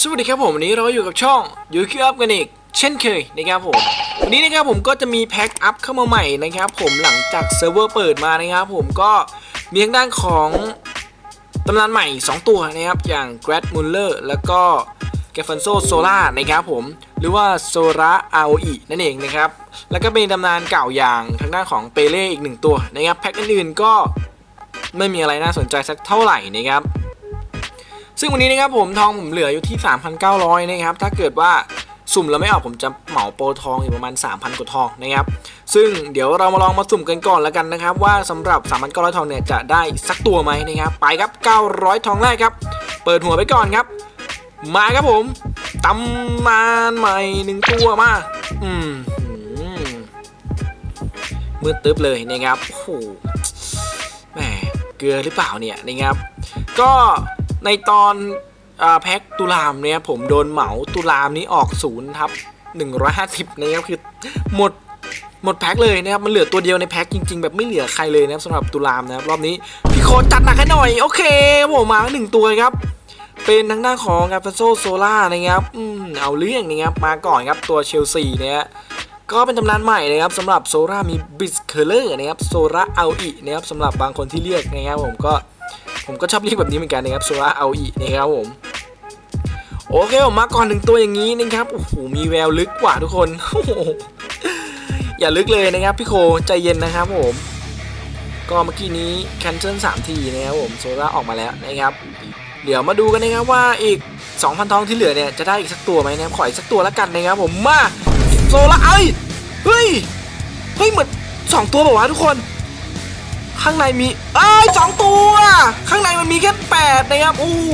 สวัสดีครับผมวันนี้เราอยู่กับช่องยูคิวอัพกันอีก เช่นเคยนะครับผม วันนี้นะครับผมก็จะมีแพ็คอัพเข้ามาใหม่นะครับผมหลังจากเซิร์ฟเวอร์เปิดมานะครับผมก็มีทางด้านของตำนานใหม่ 2 ตัวนะครับ อย่าง Grad Muller แล้วก็ g a f a n z o Sola นะครับผม หรือว่า Sora ROE นั่นเองนะครับ แล้วก็เป็นตำนานเก่าอย่างทางด้านของเปเล่อีกหนึ่งตัวนะครับแพ็คอื่นๆก็ไม่มีอะไรน่าสนใจสักเท่าไหร่นะครับ ซึ่งวันนี้นะครับผมทองผมเหลืออยู่ที่ 3,900 นะครับ ถ้าเกิดว่าสุ่มแล้วไม่ออกผมจะเหมาโปรทองอยู่ประมาณ 3,000 กว่าทองนะครับ ซึ่งเดี๋ยวเรามาลองมาสุ่มกันก่อนแล้วกันนะครับ ว่าสำหรับ 3,900 ทองเนี่ยจะได้สักตัวไหมนะครับ ไปครับ 900 ทองแรกครับ เปิดหัวไปก่อนครับ มาครับผมตำนานใหม่หนึ่งตัวมาอืมหืมมืดตึ๊บเลยนะครับโอ้โหแหมเกลือหรือเปล่าเนี่ยนะครับ ก็ ในตอนอแพ็คตุลามเนี่ยผมโดนเหมาตุลามนี้ออกศูนย์ทับ150นะครับคือหมดหมดแพ็คเลยนะครับ มันเหลือตัวเดียวในแพ็คจริงๆ แบบไม่เหลือใครเลยนะครับสำหรับตุลามนะครับ รอบนี้ พี่โคดจัดหนักให้หน่อย โอเคผมมาหนึ่งตัวครับ เป็นทางด้านของกาฟาโซโซล่านะครับอืมเอาเรื่องนะครับมาก่อนครับตัวเชลซีเนี่ยก็เป็นตำนานใหม่นะครับสำหรับโซล่ามีบิสเคเลอร์นะครับโซล่าเอาอีนะครับสำหรับบางคนที่เรียกนะครับผมก็ ผมก็ชอบเรียกแบบนี้เหมือนกันนะครับโซล่าเอาอีนะครับผมโอเคผมมาก่อนหนึ่งตัวอย่างนี้นะครับโอ้โหมีแววลึกกว่าทุกคนอย่าลึกเลยนะครับพี่โคใจเย็นนะครับผมก็เมื่อกี้นี้แคนเซิล3ทีนะครับผมโซล่าออกมาแล้วนะครับเดี๋ยวมาดูกันนะครับว่าอีก 2,000 ทองที่เหลือเนี่ยจะได้อีกสักตัวไหมนะครับขออีกสักตัวแล้วกันนะครับผมมาโซล่าเอ้ยเฮ้ยเฮ้ยเหมือนสองตัวบอกว่าวะทุกคน ข้างในมีเอ้ยสองตัว ข้างในมันมีแค่แปดนะครับโอ้โห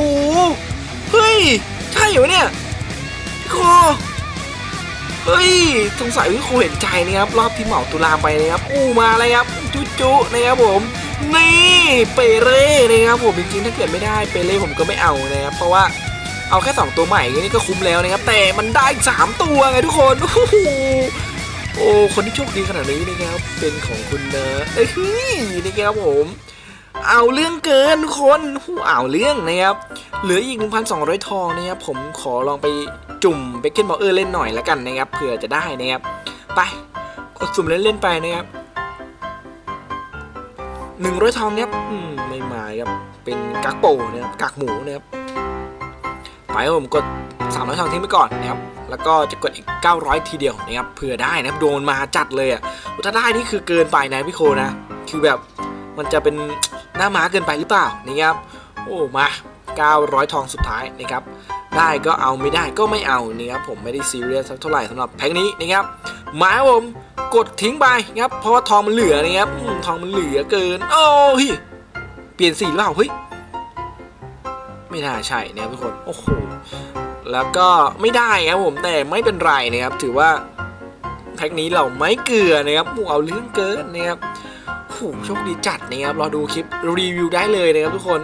เฮ้ยใช่เหรอเนี่ยพี่โคเฮ้ยสงสัยพี่โคเห็นใจนะครับรอบที่เหมาตุลาไปนะครับอู้มาเลยครับจุ๊จุนะครับผมนี่เปเร่นะครับผมจริงๆถ้าเกิดไม่ได้เปเร่ผมก็ไม่เอานะครับเพราะว่าเอาแค่ 2 ตัวใหม่นี่ก็คุ้มแล้วนะครับแต่มันได้ 3 ตัวไงทุกคนโอ้โห คนที่โชคดีขนาดนี้นะครับ เป็นของคุณนะเอ้ยนะครับผม เอาเรื่องเกินคนโอ้โหเอาเรื่องนะครับ เหลืออีก 1,200 ทองนะครับผมขอลองไปจุ่มเบคเกนบอลเออร์เล่นหน่อยละกันนะครับเผื่อจะได้นะครับ ไปกดสุ่มเล่นๆไปนะครับ100ทองนะครับอืมไม่มาครับ เป็นกักโปนะครับกักหมูนะครับ ไปครับผมกด300ทองทิ้งไปก่อนนะครับแล้วก็จะกดอีก 900 ทีเดียวนะครับเผื่อได้นะครับโดนมาจัดเลยอะถ้าได้นี่คือเกินไปนะพี่โคนะ คือแบบมันจะเป็นหน้าม้าเกินไปหรือเปล่านะครับโอ้มา 900 ทองสุดท้ายนะครับได้ก็เอาไม่ได้ก็ไม่เอานะครับผมไม่ได้ซีเรียสสักเท่าไหร่สำหรับแพ็คนี้นะครับหมาครับผมกดทิ้งไปนะครับเพราะว่าทองมันเหลือนะครับทองมันเหลือเกิน โอ้ยเปลี่ยนสีหรือเปล่าเฮ้ยไม่น่าใช่นะครับทุกคนโอ้โห แล้วก็ไม่ได้ครับผมแต่ไม่เป็นไรนะครับ ถือว่าแพ็คนี้เราไม่เกลือนะครับหมูเอาเรื่องเกินนะครับโอ้โหโชคดีจัดนะครับรอดูคลิปรีวิวได้เลยนะครับทุกคน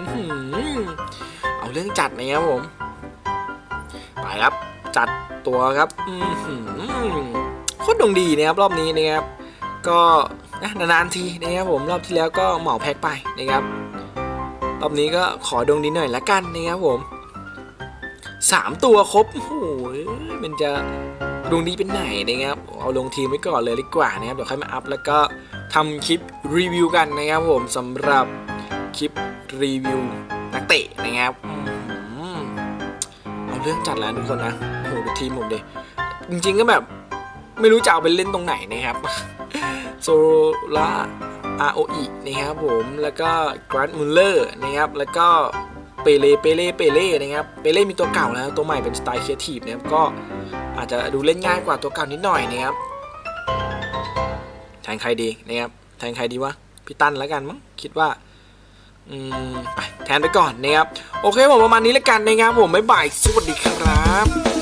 เอาเรื่องจัดนะครับผม ไปครับ จัดตัวครับอืโคตรดวงดีนะครับรอบนี้นะครับ ก็นานๆทีนะครับผมรอบที่แล้วก็เหมาแพ็คไปนะครับรอบนี้ก็ขอดวงดีหน่อยละกันนะครับผม สามตัวครบโอ้โหมันจะดวงดีเป็นไหนนะครับ เอาลงทีมไว้ก่อนเลยดีกว่านะครับ เดี๋ยวค่อยมาอัพแล้วก็ทำคลิปรีวิวกันนะครับผมสำหรับคลิปรีวิวนักเตะนะครับเอาเรื่องจัดแล้วทุกคนนะโอ้โหดูทีมผมดิจริงๆก็แบบไม่รู้จะเอาไปเล่นตรงไหนนะครับโซล่า ROE นะครับผมแล้วก็กรันมุลเลอร์นะครับแล้วก็ เปเล่เปเล่เปเล่นะครับเปเล่มีตัวเก่าแล้วตัวใหม่เป็นสไตล์ครีเอทีฟนะครับก็อาจจะดูเล่นง่ายกว่าตัวเก่านิดหน่อยนะครับแทนใครดีนะครับแทนใครดีวะพี่ตั้นแล้วกันมั้งคิดว่าอืมไปแทนไปก่อนนะครับโอเคผมประมาณนี้แล้วกันนะครับผมบ๊ายบายสวัสดีครับครับ